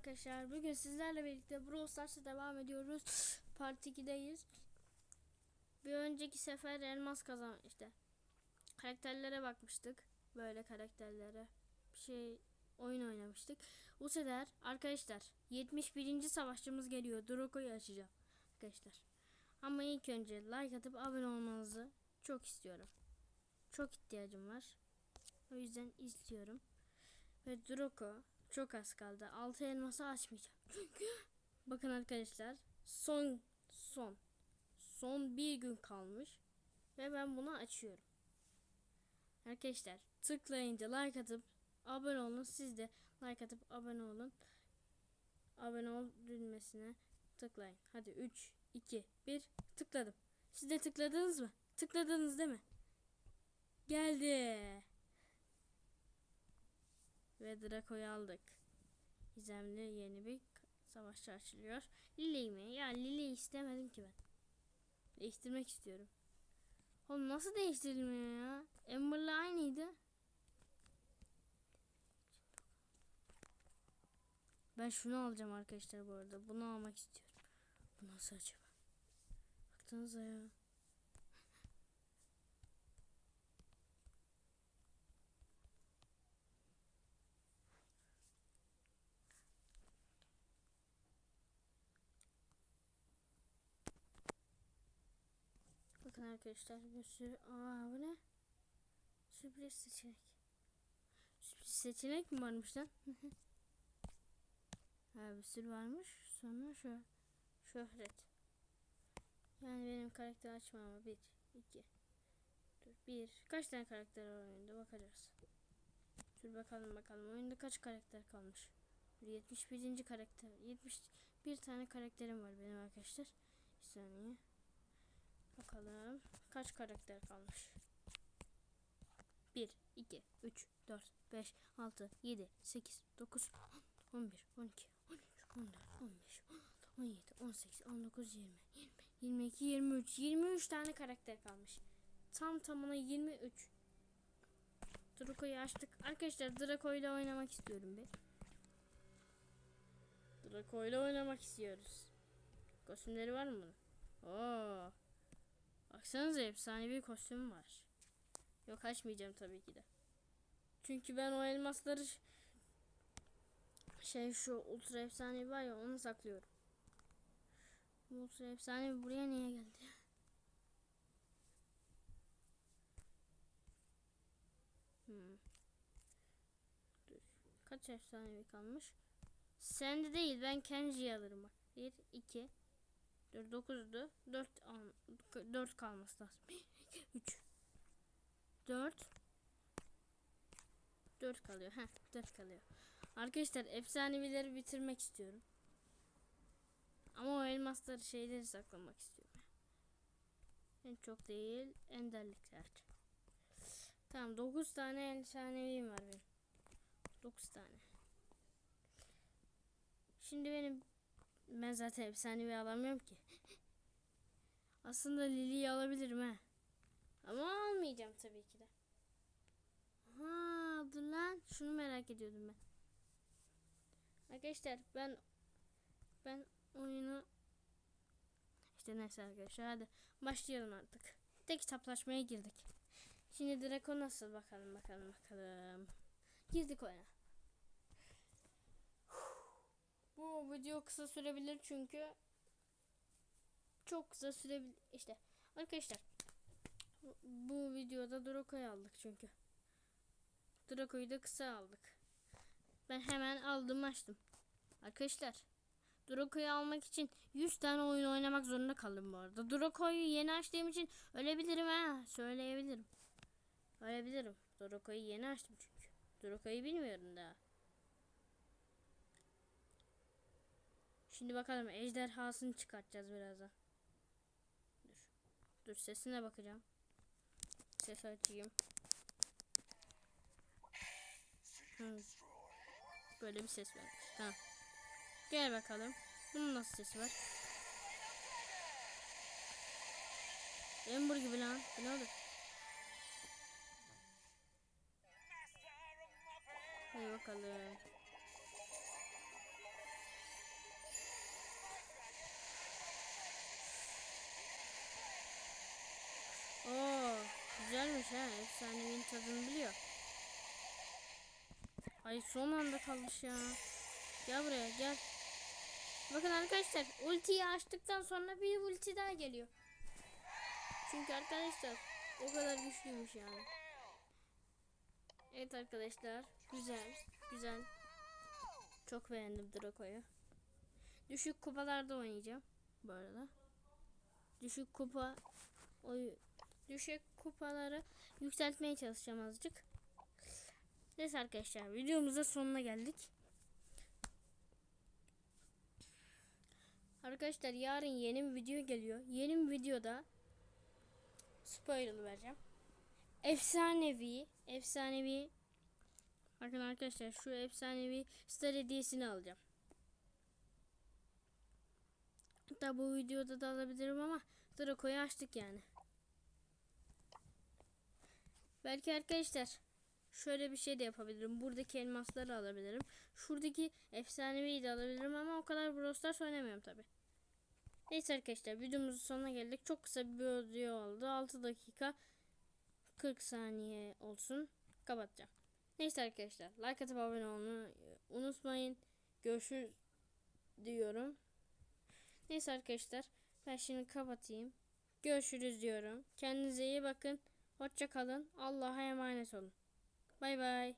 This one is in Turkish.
arkadaşlar. Bugün sizlerle birlikte Brawl Stars'a devam ediyoruz. Part 2'deyiz. Bir önceki sefer elmas kazan işte. Karakterlere bakmıştık. Böyle karakterlere. Bir şey oyun oynamıştık. Bu sefer arkadaşlar 71. savaşçımız geliyor. Drogo'yu açacağım. Arkadaşlar. Ama ilk önce like atıp abone olmanızı çok istiyorum. Çok ihtiyacım var. O yüzden istiyorum. Ve Drogo çok az kaldı. Altı elması açmayacağım. Çünkü bakın arkadaşlar son son son bir gün kalmış ve ben bunu açıyorum. Arkadaşlar tıklayınca like atıp abone olun. Siz de like atıp abone olun. Abone ol düğmesine tıklayın. Hadi 3 2 1 tıkladım. Siz de tıkladınız mı? Tıkladınız değil mi? Geldi. Ve Draco'yu aldık. Gizemli yeni bir savaşçı açılıyor. Lily mi? Ya Lily istemedim ki ben. Değiştirmek istiyorum. Oğlum nasıl değiştirilmiyor ya? Amber'la aynıydı. Ben şunu alacağım arkadaşlar bu arada. Bunu almak istiyorum. Bu nasıl acaba? Baktığınızda ya. Bakın arkadaşlar bir sürü... Aa bu ne? Sürpriz seçenek. Sürpriz seçenek mi varmış lan? ha bir sürü varmış. Sonra şu şöhret. Yani benim karakter açmama bir, iki, dur bir. Kaç tane karakter var oyunda bakacağız. Dur bakalım bakalım oyunda kaç karakter kalmış. Bir 71. karakter. 71 tane karakterim var benim arkadaşlar. Bir saniye. Bakalım kaç karakter kalmış. 1, 2, 3, 4, 5, 6, 7, 8, 9, 11, 12, 13, 14, 15, 17, 18, 19, 20, 20, 22, 23, 23 tane karakter kalmış. Tam tamına 23. Draco'yu açtık. Arkadaşlar Draco ile oynamak istiyorum bir. Draco ile oynamak istiyoruz. Kostümleri var mı bunun? Oo. Baksanıza efsanevi kostüm var. Yok açmayacağım tabii ki de. Çünkü ben o elmasları şey şu ultra efsanevi var ya onu saklıyorum. Bu ultra efsanevi buraya niye geldi? Hmm. Kaç efsanevi kalmış? Sende değil ben Kenji'yi alırım bak. 1 2 4 9'du. 4 4 kalması lazım. 1 2 3 4 4 kalıyor. Heh, 4 kalıyor. Arkadaşlar efsanevileri bitirmek istiyorum. Ama o elmasları şeyleri saklamak istiyorum. En çok değil, enderlikler. Tamam 9 tane efsanevim var benim. 9 tane. Şimdi benim ben zaten efsanevi alamıyorum ki. Aslında Lily'yi alabilirim ha. Ama almayacağım tabii ki de. Ha dur lan. Şunu merak ediyordum ben. Arkadaşlar ben ben oyunu işte neyse arkadaşlar hadi başlayalım artık. Tek kitaplaşmaya girdik. Şimdi Draco nasıl bakalım bakalım bakalım. Girdik oyuna. Video kısa sürebilir çünkü çok kısa sürebilir. İşte arkadaşlar bu videoda Draco'yu aldık çünkü. Draco'yu da kısa aldık. Ben hemen aldım açtım. Arkadaşlar Draco'yu almak için 100 tane oyun oynamak zorunda kaldım bu arada. Draco'yu yeni açtığım için ölebilirim ha söyleyebilirim. Ölebilirim. Draco'yu yeni açtım çünkü. Draco'yu bilmiyorum daha Şimdi bakalım ejderhasını çıkartacağız birazdan. Dur. Dur sesine bakacağım. Ses açayım. Hı. Böyle bir ses vermiş. Tamam. Gel bakalım. Bunun nasıl sesi var? Ember gibi lan. Bu ne olur? Hadi bakalım. Ha. Efsaneviğin tadını biliyor. Ay son anda kalmış ya. Gel buraya gel. Bakın arkadaşlar ultiyi açtıktan sonra bir ulti daha geliyor. Çünkü arkadaşlar o kadar güçlüymüş yani. Evet arkadaşlar güzel güzel. Çok beğendim Draco'yu. Düşük kupalarda oynayacağım bu arada. Düşük kupa oy düşük kupaları yükseltmeye çalışacağım azıcık. Neyse arkadaşlar videomuzda sonuna geldik. Arkadaşlar yarın yeni bir video geliyor. Yeni bir videoda spoiler vereceğim. Efsanevi, efsanevi Bakın arkadaşlar şu efsanevi star hediyesini alacağım. Hatta bu videoda da alabilirim ama Draco'yu açtık yani. Belki arkadaşlar şöyle bir şey de yapabilirim. Buradaki elmasları alabilirim. Şuradaki efsaneviyi de alabilirim ama o kadar Brawl oynamıyorum tabi. Neyse arkadaşlar videomuzun sonuna geldik. Çok kısa bir video oldu. 6 dakika 40 saniye olsun. Kapatacağım. Neyse arkadaşlar like atıp abone olmayı unutmayın. Görüşürüz diyorum. Neyse arkadaşlar ben şimdi kapatayım. Görüşürüz diyorum. Kendinize iyi bakın. Hoşça kalın. Allah'a emanet olun. Bay bay.